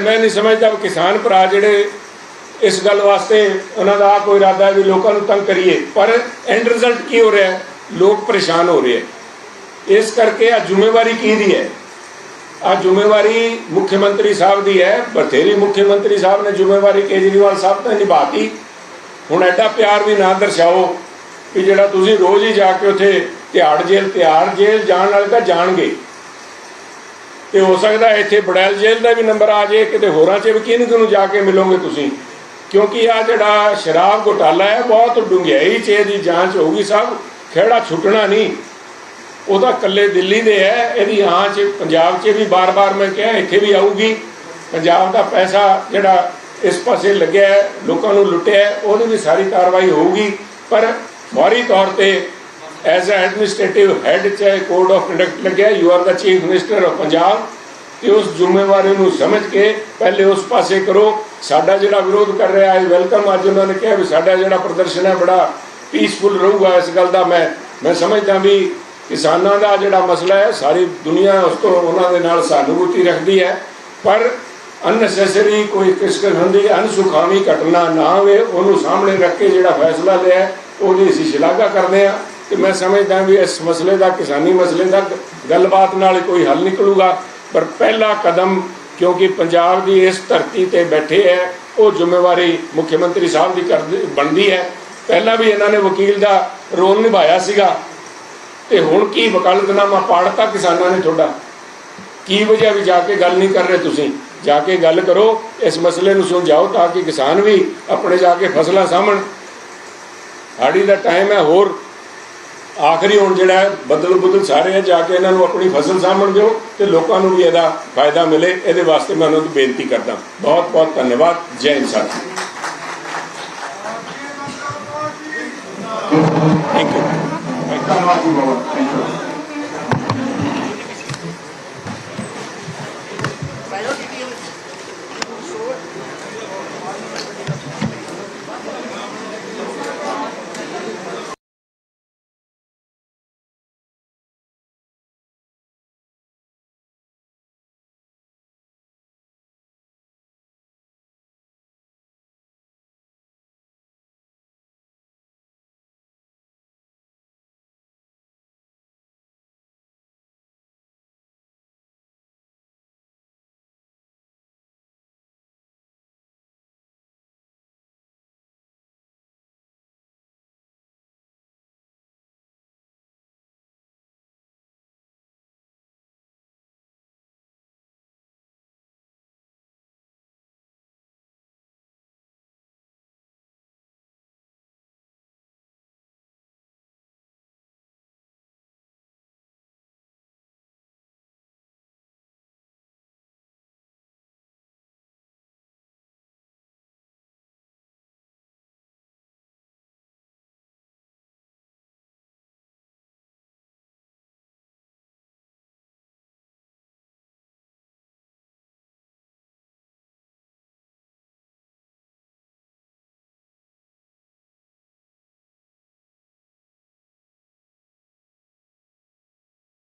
ਮੈਂ ਨਹੀਂ ਸਮਝਦਾ ਕਿਸਾਨ ਭਰਾ ਜਿਹੜੇ ਇਸ ਗੱਲ ਵਾਸਤੇ ਉਹਨਾਂ ਦਾ ਆਹ ਕੋਈ ਇਰਾਦਾ ਹੈ ਵੀ ਲੋਕਾਂ ਨੂੰ ਤੰਗ ਕਰੀਏ। ਪਰ ਐਂਡ ਰਿਜ਼ਲਟ ਕੀ ਹੋ ਰਿਹਾ ਲੋਕ ਪਰੇਸ਼ਾਨ ਹੋ ਰਹੇ ਹੈ। ਇਸ ਕਰਕੇ ਆ ਜ਼ਿੰਮੇਵਾਰੀ ਦੀ ਹੈ? ਆ ਜ਼ਿੰਮੇਵਾਰੀ ਮੁੱਖ ਮੰਤਰੀ ਸਾਹਿਬ ਦੀ ਹੈ। ਬਥੇਰੀ ਮੁੱਖ ਮੰਤਰੀ ਸਾਹਿਬ ਨੇ ਜ਼ਿੰਮੇਵਾਰੀ ਕੇਜਰੀਵਾਲ ਸਾਹਿਬ ਤੋਂ ਨਿਭਾਤੀ। ਹੁਣ ਐਡਾ ਪਿਆਰ ਵੀ ਨਾ ਦਰਸਾਓ ਕਿ ਜਿਹੜਾ ਤੁਸੀਂ ਰੋਜ਼ ਹੀ ਜਾ ਕੇ ਉੱਥੇ ਤਿਹਾੜ ਜੇਲ੍ਹ ਤਿਹਾੜ ਜੇਲ੍ਹ ਜਾਣ ਵਾਲੇ ਤਾਂ ਜਾਣਗੇ। ਤੇ ਹੋ ਸਕਦਾ ਇੱਥੇ ਬੜੈਲ ਜੇਲ੍ਹ ਦਾ ਵੀ ਨੰਬਰ ਆ ਜਾਏ ਕਿਤੇ ਹੋਰਾਂ 'ਚ ਵੀ ਕਿਹਨੂੰ ਕਿਹਨੂੰ ਜਾ ਕੇ ਮਿਲੋਗੇ ਤੁਸੀਂ? ਕਿਉਂਕਿ ਆ ਜਿਹੜਾ ਸ਼ਰਾਬ ਘੁਟਾਲਾ ਹੈ, ਬਹੁਤ ਡੂੰਘਾਈ 'ਚ ਇਹਦੀ ਜਾਂਚ ਹੋਊਗੀ ਸਭ, ਖਿਹੜਾ ਛੁੱਟਣਾ ਨਹੀਂ। ਉਹਦਾ ਕੱਲੇ ਦਿੱਲੀ ਦੇ ਹੈ, ਇਹਦੀ ਆਂਚ ਪੰਜਾਬ 'ਚ ਵੀ ਬਾਰ-ਬਾਰ ਮੈਂ ਕਿਹਾ, ਇੱਥੇ ਵੀ ਆਊਗੀ। ਪੰਜਾਬ ਦਾ ਪੈਸਾ ਜਿਹੜਾ ਇਸ ਪਾਸੇ ਲੱਗਿਆ ਲੋਕਾਂ ਨੂੰ ਲੁੱਟਿਆ ਉਹਦੀ ਵੀ ਸਾਰੀ ਕਾਰਵਾਈ ਹੋਊਗੀ। ਪਰ ਫੌਰੀ ਤੌਰ ਤੇ ਐਜ਼ ਅ ਐਡਮਿਨਿਸਟ੍ਰੇਟਿਵ ਹੈਡ ਚਾਹੇ ਕੋਡ ਆਫ ਕੰਡਕਟ ਲੱਗਿਆ। You are the chief minister of Punjab ਤੇ ਉਸ ਜ਼ਿੰਮੇਵਾਰੀ ਨੂੰ ਸਮਝ ਕੇ ਪਹਿਲੇ ਉਸ ਪਾਸੇ ਕਰੋ। ਸਾਡਾ ਜਿਹੜਾ ਵਿਰੋਧ ਕਰ ਰਿਹਾ ਹੈ ਵੈਲਕਮ ਅੱਜ ਉਹਨਾਂ ਨੇ ਕਿਹਾ ਵੀ ਸਾਡਾ ਜਿਹੜਾ ਪ੍ਰਦਰਸ਼ਨ ਹੈ, ਬੜਾ ਪੀਸਫੁਲ ਰਹੂਗਾ ਇਸ ਗੱਲ ਦਾ। ਮੈਂ ਮੈਂ ਸਮਝਦਾ ਵੀ ਕਿਸਾਨਾਂ ਦਾ ਜਿਹੜਾ ਮਸਲਾ ਹੈ, ਸਾਰੀ ਦੁਨੀਆ ਉਸ ਤੋਂ ਉਹਨਾਂ ਦੇ ਨਾਲ ਸਹਾਨੁਭੂਤੀ ਰੱਖਦੀ ਹੈ। ਪਰ ਅਨਨੈਸੈਸਰੀ ਕੋਈ ਕਿਸ ਕਿਸਮ ਦੀ ਅਨਸੁਖਾਵੀ ਘਟਨਾ ਨਾ ਹੋਵੇ, ਉਹਨੂੰ ਸਾਹਮਣੇ ਰੱਖ ਕੇ ਜਿਹੜਾ ਫੈਸਲਾ ਲਿਆ ਉਹਦੀ ਅਸੀਂ ਸ਼ਲਾਘਾ ਕਰਦੇ ਹਾਂ। ਤੇ ਮੈਂ ਸਮਝਦਾ ਵੀ ਇਸ ਮਸਲੇ ਦਾ, ਕਿਸਾਨੀ ਮਸਲੇ ਦਾ ਗੱਲਬਾਤ ਨਾਲ ਕੋਈ ਹੱਲ ਨਿਕਲੂਗਾ। ਪਰ ਪਹਿਲਾ ਕਦਮ, ਕਿਉਂਕਿ ਪੰਜਾਬ ਦੀ ਇਸ ਧਰਤੀ ਤੇ ਬੈਠੇ ਹੈ, ਉਹ ਜ਼ਿੰਮੇਵਾਰੀ ਮੁੱਖ ਮੰਤਰੀ ਸਾਹਿਬ ਦੀ ਕਰਦੀ, ਬਣਦੀ ਹੈ। ਪਹਿਲਾਂ ਵੀ ਇਹਨਾਂ ਨੇ ਵਕੀਲ ਦਾ ਰੋਲ ਨਿਭਾਇਆ ਸੀਗਾ। ਤੇ ਹੁਣ ਕੀ ਵਕਾਲਤਨਾਮਾ ਪਾੜਤਾ ਕਿਸਾਨਾਂ ਨੇ ਤੁਹਾਡਾ? ਕੀ ਵਜ੍ਹਾ ਵੀ ਜਾ ਕੇ ਗੱਲ ਨਹੀਂ ਕਰ ਰਹੇ ਤੁਸੀਂ? ਜਾ ਕੇ ਗੱਲ ਕਰੋ, ਇਸ ਮਸਲੇ ਨੂੰ ਸੁਲਝਾਓ ਤਾਂ ਕਿ ਕਿਸਾਨ ਵੀ ਆਪਣੇ ਜਾ ਕੇ ਫਸਲਾਂ ਸਾਹਮਣ ਹਾੜੀ ਦਾ ਟਾਈਮ ਹੈ, ਹੋਰ ਆਖਰੀ ਹੁਣ ਜਿਹੜਾ ਬਦਲ ਬਦਲ ਸਾਰੇ ਹੈ ਜਾ ਕੇ ਇਹਨਾਂ ਨੂੰ ਆਪਣੀ ਫਸਲ ਸਾਹਮਣ ਦਿਓ ਤੇ ਲੋਕਾਂ ਨੂੰ ਵੀ ਇਹਦਾ ਫਾਇਦਾ ਮਿਲੇ। ਇਹਦੇ ਵਾਸਤੇ ਮੈਂ ਉਹਨਾਂ ਨੂੰ ਬੇਨਤੀ ਕਰਦਾ। ਬਹੁਤ ਬਹੁਤ ਧੰਨਵਾਦ। ਜੈ ਹਿੰਦ। ਸਾਥੀ ਥੈਂਕ ਯੂ ਧੰਨਵਾਦ ਜੀ